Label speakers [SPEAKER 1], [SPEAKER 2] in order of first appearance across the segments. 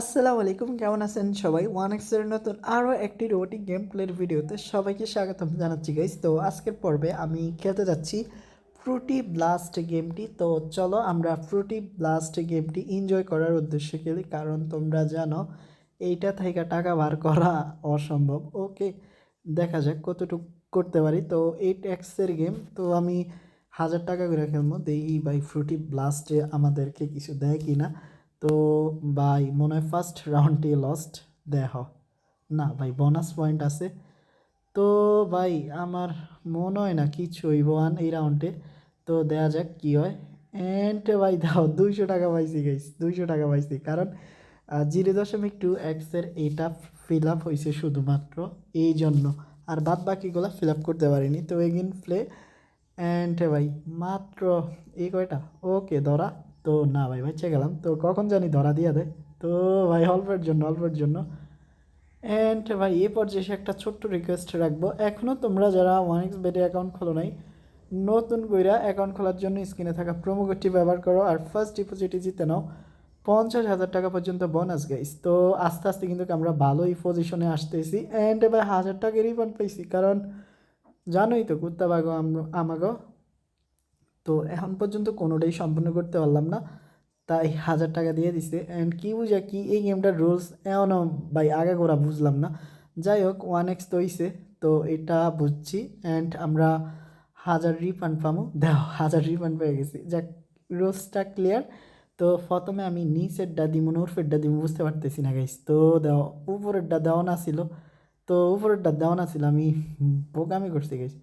[SPEAKER 1] আসসালামু আলাইকুম, কেমন আছেন সবাই? ওয়ান এক্সের নতুন আরও একটি রোবোটিক গেম প্লের ভিডিওতে সবাইকে স্বাগতম জানাচ্ছি গাইস তো আজকের পর্বে আমি খেলতে যাচ্ছি ফ্রুটি ব্লাস্ট গেমটি তো চলো আমরা ফ্রুটি ব্লাস্ট গেমটি এনজয় করার উদ্দেশ্যে খেলি, কারণ তোমরা জানো এইটা থেকে টাকা বার করা অসম্ভব। ওকে দেখা যাক কতটুকু করতে পারি। তো এইট এক্সের গেম তো আমি হাজার টাকা করে খেলব। দেখি বাই ফ্রুটি ব্লাস্টে আমাদেরকে কিছু দেয় কি না তো ভাই, মনে হয় ফার্স্ট রাউন্ডটি লস্ট দেহ। না ভাই বোনাস পয়েন্ট আছে। তো ভাই, আমার মনে হয় না কিছু হইব আন এই রাউন্ডে তো দেখা যাক কী হয়। অ্যান্ড ভাই, দাও, দুইশো টাকা পাইছি গাইস দুইশো টাকা পাইছি। কারণ জিরো দশমিক টু এক্সের এটা ফিল আপ হয়েছে শুধুমাত্র এই জন্য। আর বাদ বাকিগুলো ফিল আপ করতে পারিনি। তো এগিন প্লে অ্যান্ড ভাই, মাত্র এই কয়টা? ওকে ধরা। তো না ভাই বাচ্চা গেলাম। তো কখন জানি ধরা দিয়ে দেয়। তো ভাই, অল্পের জন্য অল্পের জন্য। অ্যান্ড ভাই, এ পর্যায়ে একটা ছোট্ট রিকোয়েস্ট রাখব। এখনও তোমরা যারা ওয়ান এক্স বেডে অ্যাকাউন্ট খোলো নাই, নতুন কইরা অ্যাকাউন্ট খোলার জন্য স্ক্রিনে থাকা প্রোমো কোডটি ব্যবহার করো আর ফার্স্ট ডিপোজিটে জিতে নাও। পঞ্চাশ হাজার টাকা পর্যন্ত বোনাস গাইস তো আস্তে আস্তে কিন্তু আমরা ভালোই পজিশনে আসতেছি। অ্যান্ড এবার হাজার টাকা রিফান্ড পেয়েছি কারণ জানোই তো, কুত্তা বাগো আমাগো। তো এখন পর্যন্ত কোনোটাই সম্পূর্ণ করতে পারলাম না। তাই হাজার টাকা দিয়ে দিছে। অ্যান্ড কী বুঝা, কি এই গেমটার রুলস এমনও ভাই আগে গোড়া বুঝলাম না। যাই হোক ওয়ান এক্স তো হইছে, তো এটা বুঝছি। অ্যান্ড আমরা হাজার রিফান্ড পাবো দেও হাজার রিফান্ড পেয়ে গেছি। যাক রোলসটা ক্লিয়ার তো প্রথমে আমি নিচের নিচেরটা দিব না উর্ফেরটা দিব বুঝতে পারতেছি না গাইস তো দেও উপরেরটা দেওয়া না ছিল। তো উপরেরটা দেওয়া না ছিল, আমি বোকামি করতে গেছি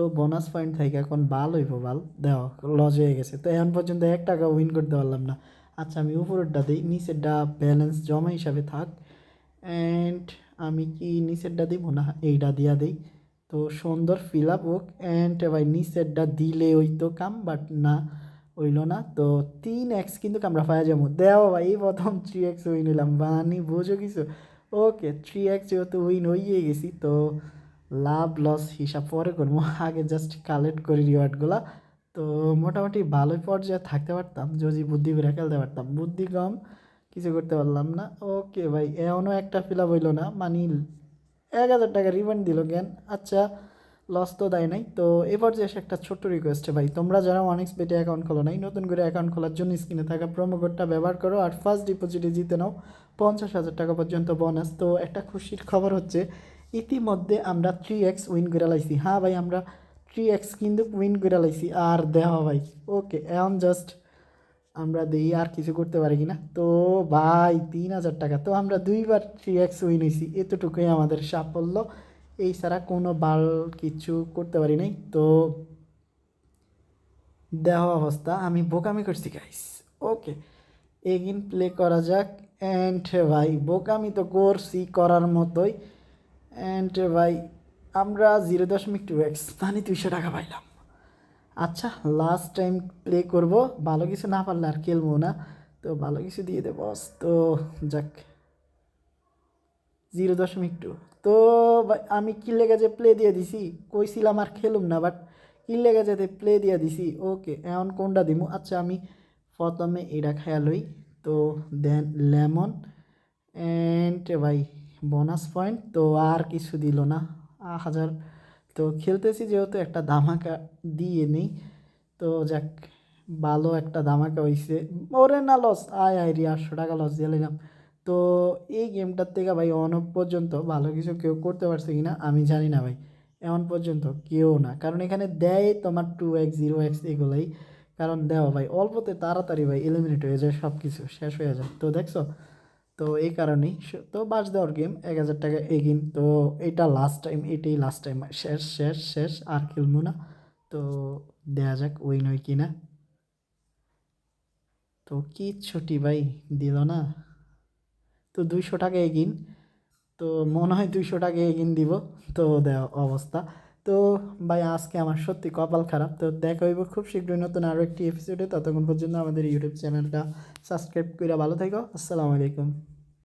[SPEAKER 1] তো বোনাস পয়েন্ট থেকে, এখন ভালো হইব ভালো দেওয়া লজ হয়ে গেছে। তো এখন পর্যন্ত এক টাকা উইন করতে পারলাম না। আচ্ছা আমি উপরেরটা দিই। নিচেরটা ব্যালেন্স জমা হিসাবে থাক। অ্যান্ড আমি কি নিচেরটা দিব? না এইটা দিয়া দিই। তো সুন্দর ফিল আপ হোক। অ্যান্ড ভাই, নিচেরটা দিলে ওই তো কাম বাট না, হইল না। তো তিন এক্স কিন্তু আমরা পাওয়া যাব। দেওয়া ভাই, এই প্রথম থ্রি এক্স উইন হইলাম। বানি, বুঝো কিছু? ওকে থ্রি এক্স যেহেতু উইন হইয়ে গেছি, তো লাভ লস হিসাব পরে করব। আগে জাস্ট কালেক্ট করি রিওয়ার্ডগুলো তো মোটামুটি ভালোই পর্যায়ে থাকতে পারতাম। যদি বুদ্ধি করে খেলতে পারতাম। বুদ্ধি কম, কিছু করতে পারলাম না। ওকে ভাই, এমনও একটা ফিল আপ হইল না। মানি এক হাজার টাকা রিফান্ড দিল জ্ঞান আচ্ছা লস তো দেয় নাই। তো এ পর্যায়ে এসে একটা ছোট্ট রিকোয়েস্ট ভাই। তোমরা যারা অনেক্স পেটে অ্যাকাউন্ট খোলো নাই, নতুন করে অ্যাকাউন্ট খোলার জন্য স্ক্রিনে থাকা প্রোমো কোডটা ব্যবহার করো আর ফার্স্ট ডিপোজিটে জিতে নাও পঞ্চাশ হাজার টাকা পর্যন্ত বোনাস তো একটা খুশির খবর হচ্ছে ইতিমধ্যে আমরা থ্রি এক্স উইন করে লাইছি। হ্যাঁ ভাই, আমরা থ্রি এক্স কিন্তু উইন করে লাইছি। আর দেওয়া ভাই। ওকে এখন জাস্ট আমরা দিই আর কিছু করতে পারি কি না তো ভাই, তিন হাজার টাকা। তো আমরা দুইবার থ্রি এক্স উইন হয়েছি এতটুকুই আমাদের সাফল্য। এই ছাড়া কোনো বাল কিছু করতে পারি নাই। তো দেহ অবস্থা। আমি বোকামি করছি গাইস ওকে এগিন প্লে করা যাক। অ্যান্ড ভাই, বোকামি তো করছি করার মতোই। অ্যান্ড ভাই, আমরা জিরো দশমিক টু এক্স মানে দুইশো টাকা পাইলাম। আচ্ছা লাস্ট টাইম প্লে করব, ভালো কিছু না পারলে আর খেলব না। তো ভালো কিছু দিয়ে দে বস তো যাক জিরো দশমিক টু তো আমি কি লেগে যে প্লে দিয়ে দিছি? কইছিলাম আর খেলুম না বাট কি লেগে যেতে প্লে দিয়ে দিছি? ওকে এখন কোনটা দিমু? আচ্ছা আমি প্রথমে এটা খেয়াল হই তো দেন লেমন। অ্যান্ড ভাই বোনাস পয়েন্ট তো আর কিছু দিল না হাজার তো খেলতেছি যেহেতু একটা ধামাকা দিয়ে নেই, তো যাক, ভালো একটা ধামাকা হয়েছে ওরে না লস আয় আয় রি, আটশো টাকা লস দিয়ে নিলাম তো এই গেমটার থেকে ভাই অন পর্যন্ত ভালো কিছু কেউ করতে পারছে কি না আমি জানি না ভাই। এমন পর্যন্ত কেউ না, কারণ এখানে দেয় তোমার টু এক্স জিরো এক্স এগুলোই। কারণ দেওয়া ভাই, অল্পতে তাড়াতাড়ি ভাই এলিমিনেট হয়ে যায় সব কিছু শেষ হয়ে যায়। তো দেখছ? তো এই কারণেই তো বাস দেওয়ার গেম এক হাজার টাকা এগিন। তো এটা লাস্ট টাইম এটাই লাস্ট টাইম শেষ শেষ শেষ, আর খেলব না। তো দেয়া যাক উইন হয় কি না তো কি ছুটি ভাই, দিল না। তো দুইশো টাকা এগিন। তো মনে হয় দুইশো টাকা এগিন দিব। তো দেওয়া অবস্থা। তো ভাই, আজকে আমার সত্যি কপাল খারাপ। তো দেখা হইব খুব শীঘ্রই নতুন আরও একটি এপিসোডে ততক্ষণ পর্যন্ত আমাদের ইউটিউব চ্যানেলটা সাবস্ক্রাইব করে ভালো থেকো। আসসালামু আলাইকুম।